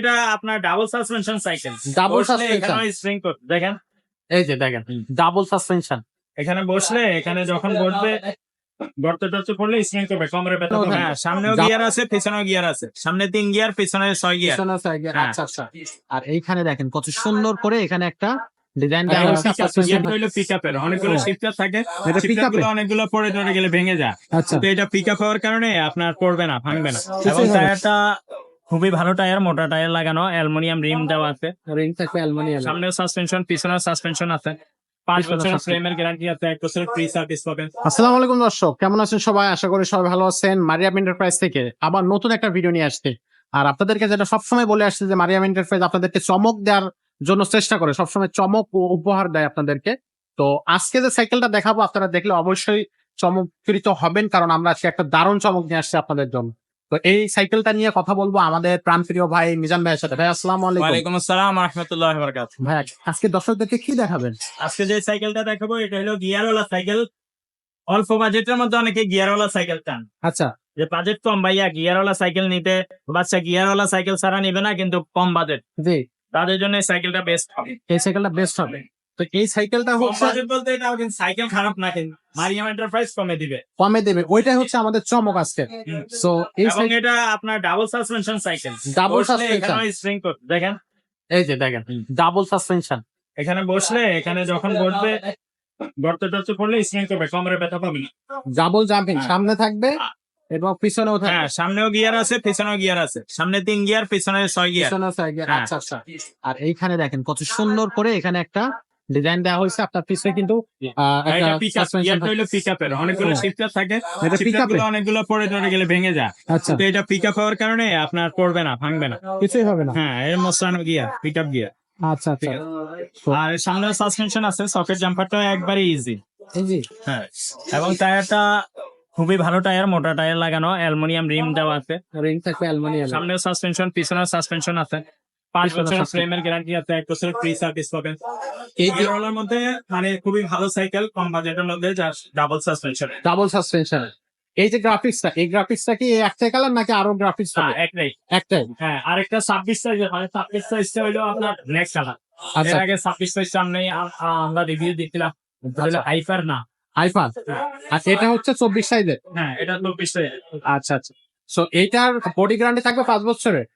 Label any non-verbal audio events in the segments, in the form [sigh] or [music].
এটা আপনার double suspension cycle suspension। এখানে স্প্রিং দেখেন? এই যে দেখেন ডাবল সাসপেনশন এখানে বসলে এখানে যখন বসবে গর্তে টর্তে পড়লে স্প্রিং করবে কোমরে ব্যথা করবে। হ্যাঁ সামনেও গিয়ার আছে পিছনেও গিয়ার আছে। সামনে তিন গিয়ার পিছনে ছয় গিয়ার পিছনে সাইকেল হ্যাঁ। আচ্ছা আচ্ছা। আর এইখানে দেখেন কত সুন্দর করে এখানে একটা ডিজাইন অনেকগুলো। শিফটার থাকে। শিফটার অনেকগুলো পড়ে টরে গেলে ভেঙে যায়। আচ্ছা। তো এটা পিকআপ হওয়ার কারণে আপনার পড়বে না ভাঙবে না। এবং না। টায়ারটা খুবই ভালো টায়ার মোটা টায়ার লাগানো অ্যালুমিনিয়াম রিম দেওয়া আছে। রিং থাকবে অ্যালুমিনিয়াম সামনেও সাসপেনশন পিছনেও সাসপেনশন আছে। পাঁচ বছরের ফ্রেমের গ্যারান্টি আছে এক বছরের ফ্রি সার্ভিস পাবেন। আসসালামু আলাইকুম দর্শক কেমন আছেন সবাই? আশা করি সবাই ভালো আছেন। মারিয়াম এন্টারপ্রাইজ থেকে আবার নতুন একটা ভিডিও নিয়ে আসছে। আর আপনাদেরকে যেটা সবসময় বলে আসছে যে মারিয়াম এন্টারপ্রাইজ আপনাদেরকে চমক দেওয়ার জন্য চেষ্টা করে সবসময় চমক উপহার দেয় আপনাদেরকে। তো আজকে যে সাইকেলটা দেখাবো আপনারা দেখলে অবশ্যই চমৎকৃত হবেন কারণ আমরা আজকে একটা দারুণ চমক নিয়ে আসছি আপনাদের জন্য। তো এই সাইকেলটা নিয়ে কথা বলব আমাদের প্রাণপ্রিয় ভাই মিজান ভাইয়ের সাথে। ভাই আসসালাম আলাইকুম। আসসালাম রহমতুল্লাহ বরকাত ভাই আজকে দর্শকদেরকে কি দেখাবেন? আজকে যে সাইকেলটা দেখাবো এটা হলো গিয়ারওয়ালা সাইকেল। অল্প বাজেটের মধ্যে অনেকে গিয়ারওয়ালা সাইকেল চান। আচ্ছা। যে বাজেট কম ভাইয়া গিয়ারওয়ালা সাইকেল নিতে বাচ্চা গিয়ারওয়ালা সাইকেল ছাড়া নিবে না কিন্তু কম বাজেট। জি। তাদের জন্য সাইকেলটা বেস্ট হবে। এই সাইকেলটা বেস্ট হবে। তো এই সাইকেলটা হচ্ছে বলতে এটা কিন্তু সাইকেল খারাপ না কিন্তু মারিয়াম এন্টারপ্রাইজ কমে দিবে। কমে দেবে। ওইটাই হচ্ছে আমাদের চমক আজকে। সো এই এটা আপনার ডাবল সাসপেনশন সাইকেল suspension। এখানে স্প্রিং দেখেন। এই যে দেখেন ডাবল সাসপেনশন এখানে বসলে এখানে যখন বসবে গর্তে টর্তে পড়লে স্প্রিং করবে কোমরে ব্যথা পাবে না। ডাবল জাম্পিং হ্যাঁ। সামনে থাকবে এবং পিছনেও থাকবে। হ্যাঁ সামনেও গিয়ার আছে পিছনেও গিয়ার আছে। সামনে তিন গিয়ার পিছনে ছয় গিয়ার পিছনেও থাকবে হ্যাঁ। আচ্ছা আচ্ছা। আর এইখানে দেখেন কত সুন্দর করে এখানে একটা ডিজাইন দেওয়া হয়েছে আপনার পিছনে কিন্তু পিকআপের অনেকগুলো। শিফটার থাকে অনেকগুলো পড়ে টরে গেলে ভেঙে যায়। আচ্ছা। তো এটা পিকআপ হওয়ার কারণে আপনার পড়বে না ভাঙবে না। কিছুই হবে না। হ্যাঁ এর মোস্টানো গিয়ার পিকআপ গিয়ার আচ্ছা আচ্ছা। আর সামনে সাসপেনশন আছে সকেট জাম্পারটা একবারে ইজি এই জি হ্যাঁ এবং টায়ারটা খুবই ভালো টায়ার মোটা টায়ার লাগানো অ্যালুমিনিয়াম রিম দেওয়া আছে। রিং থাকবে অ্যালুমিনিয়াম। সামনেও সাসপেনশন পিছনেও সাসপেনশন আছে। পাঁচ পিছনে বছরের ফ্রেমের গ্যারান্টি আছে এক বছরের ফ্রি সার্ভিস পাবেন। এই মধ্যে মানে খুবই ভালো সাইকেল কম বাজেটের মধ্যে যা ডাবল সাসপেনশন ডাবল সাসপেনশন এই যে গ্রাফিক্সটা এই গ্রাফিক্সটা কি একটাই কালার নাকি আরও গ্রাফিক্স হবে? একটাই। একটাই। হ্যাঁ আরেকটা ছাব্বিশ সাইজ মানে ছাব্বিশ সাইজটা আপনার নেক্সট কালারের আচ্ছা আগে ছাব্বিশ আমরা রিভিউ দিচ্ছিলাম আচ্ছা। হাইপার না। আইফান আর এটা হচ্ছে চব্বিশ সাইজের হ্যাঁ এটা চব্বিশ সাইজ আচ্ছা আচ্ছা। সো এইটার বডি গ্যারান্টি থাকবে পাঁচ বছরের? হ্যাঁ। আচ্ছা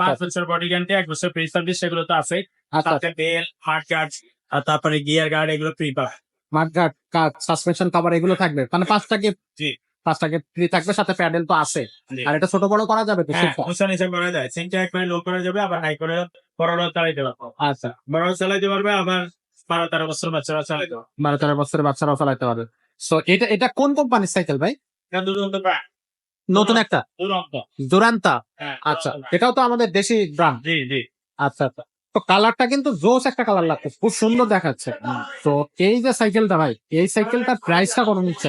পাঁচ বছর বডি গ্যারান্টি এক বছর ফ্রি সার্ভিস সেগুলো তো আছে আচ্ছা। বেল হার্ড গার্ড আর তারপরে গিয়ার গার্ড এগুলো ফ্রি পাবে। মাঠঘাট কাঠ সাসপেনশন কভার এগুলো থাকবে। মানে পাঁচটা গিয়ে জি। পাঁচটা গিয়ে ফ্রি থাকবে সাথে প্যাডেল তো আছে আর এটা ছোট বড় করা যাবে তো হ্যাঁ সেটা? উঁচা করা যায়। সিনটা একবারে লো করা যাবে আবার হাই করে বড় চালাইতে পারব। আচ্ছা। বড় চালাইতে পারবে আবার বারো তেরো বছর বাচ্চারা চালাইতে পারবে বারো তেরো বছরের বাচ্চারাও চালাইতে পারবে। সো এটা এটা কোন কোম্পানির সাইকেল ভাই? নতুন একটা? দুরান্তা। হ্যাঁ আচ্ছা এটাও তো আমাদের দেশি ব্র্যান্ড জি জি। আচ্ছা আচ্ছা। তো কালারটা কিন্তু জোস একটা কালার লাগছে খুব সুন্দর দেখাচ্ছে। তো এই যে সাইকেলটা ভাই এই সাইকেলটার প্রাইসটা কত নিচ্ছে?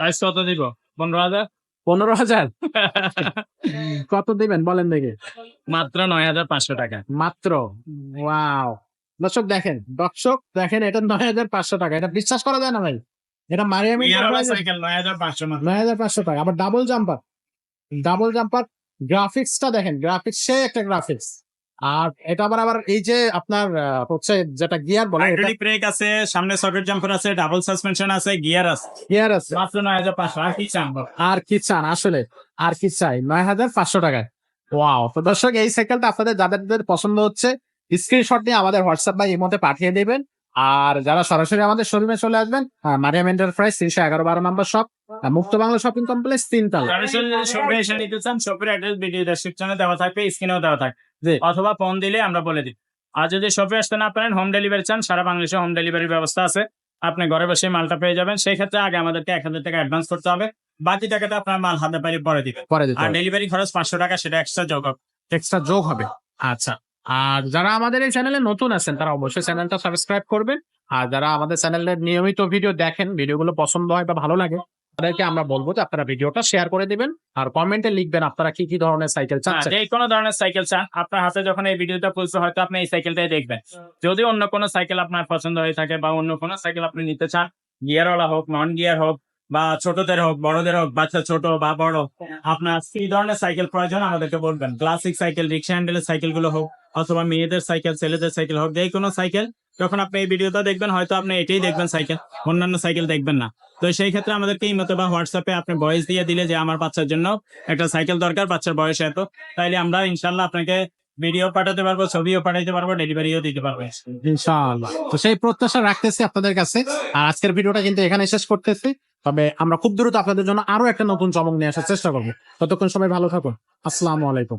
প্রাইস কত দিব পনেরো হাজার? পনেরো হাজার? [laughs] কত দিবেন বলেন দেখি। মাত্র নয় হাজার পাঁচশো টাকা। মাত্র? ওয়াও। দর্শক দেখেন দর্শক দেখেন এটা নয় হাজার পাঁচশো টাকা। এটা বিশ্বাস করা যায় না ভাই? এটা মারিয়ামি সাইকেল নয় হাজার পাঁচশো নয় হাজার পাঁচশো টাকা। আবার ডাবল জাম্পার ডাবল জাম্পার গ্রাফিক্সটা দেখেন গ্রাফিক্স সে একটা গ্রাফিক্স আর এটা আবার আবার এই যে আপনার হচ্ছে যেটা গিয়ার বলে এটা হাইড্রোলিক ব্রেক আছে সামনে সকেট জাম্পার আছে ডাবল সাসপেনশন আছে গিয়ার আছে। গিয়ার আছে। মাত্র নয় হাজার পাঁচশো। আর কি চান আর কি চান আসলে? আর কি চাই? নয় হাজার পাঁচশো টাকায়। ওয়াও তো দর্শক এই সাইকেলটা আপনাদের যাদের পছন্দ হচ্ছে স্ক্রিনশট নিয়ে আমাদের হোয়াটসঅ্যাপ বা ইমোতে পাঠিয়ে দেবেন। আর যারা সরাসরি আমাদের শোরুমে চলে আসবেন আহ, মারিয়াম এন্টারপ্রাইজ তিনশো এগারো বারো নম্বর শপ মুক্ত বাংলা শপিং কমপ্লেক্স তিনতলা। শপে এসে নিতে চান শপের অ্যাড্রেস ভিডিও ডেসক্রিপশনে দেওয়া থাকবে স্ক্রিনেও দেওয়া থাকবে। অথবা ফোন দিলে আমরা বলে দিই। আর যদি শপে আসতে না পারেন হোম ডেলিভারি চান সারা বাংলাদেশে হোম ডেলিভারি ব্যবস্থা আছে। আপনি ঘরে বসে মালটা পেয়ে যাবেন। সেই ক্ষেত্রে আগে আমাদেরকে এক হাজার টাকা অ্যাডভান্স করতে হবে। বাকি টাকাটা আপনার মাল হাতে পারি পরে দিবে পরে দিতে আর ডেলিভারি খরচ পাঁচশো টাকা সেটা এক্সট্রা যোগ হবে। এক্সট্রা যোগ হবে। আচ্ছা। আর যারা আমাদের এই চ্যানেলে নতুন আছেন তারা অবশ্যই চ্যানেলটা সাবস্ক্রাইব করবেন। আর যারা আমাদের চ্যানেলের নিয়মিত ভিডিও দেখেন ভিডিওগুলো পছন্দ হয় বা ভালো লাগে তাদেরকে আমরা বলব যে আপনারা ভিডিওটা শেয়ার করে দিবেন। আর কমেন্টে লিখবেন আপনারা কি কি ধরনের সাইকেল চান যে কোনো ধরনের সাইকেল চান আপনার হাতে যখন এই ভিডিওটা পৌঁছে হয়তো আপনি এই সাইকেলটাই দেখবেন। যদি অন্য কোনো সাইকেল আপনার পছন্দ হয়ে থাকে বা অন্য কোনো সাইকেল আপনি নিতে চান গিয়ারওয়ালা হোক নন গিয়ার হোক বা ছোটদের হোক বড়দের হোক বাচ্চা ছোট বা বড় আপনার কি ধরনের সাইকেল প্রয়োজন আমাদেরকে বলবেন। ক্লাসিক সাইকেল রিক্সা হ্যান্ডেলের সাইকেলগুলো হোক অথবা মেয়েদের সাইকেল, ছেলেদের সাইকেল হোক যে কোনো সাইকেল, যখন আপনি এই ভিডিওটা দেখবেন, হয়তো আপনি এটাই দেখবেন সাইকেল, অন্যান্য সাইকেল দেখবেন না। তো সেই ক্ষেত্রে আমাদেরকে এই মতো বা হোয়াটসঅ্যাপে আপনি ভয়েস দিয়ে দিলে যে আমার বাচ্চার জন্য একটা সাইকেল দরকার, বাচ্চার বয়স এত, তাইলে আমরা ইনশাল্লাহ আপনাকে ভিডিও পাঠাতে পারব, ছবিও পাঠাতে পারব ডেলিভারিও দিতে পারব। ইনশাআল্লাহ। তো সেই প্রত্যাশা রাখতেছি আপনাদের কাছে। আর আজকের ভিডিওটা কিন্তু এখানে শেষ করতেছি। তবে আমরা খুব দ্রুত আপনাদের জন্য আরও একটা নতুন চমক নিয়ে আসার চেষ্টা করব। ততক্ষণ সবাই ভালো থাকুন। আসসালামু আলাইকুম।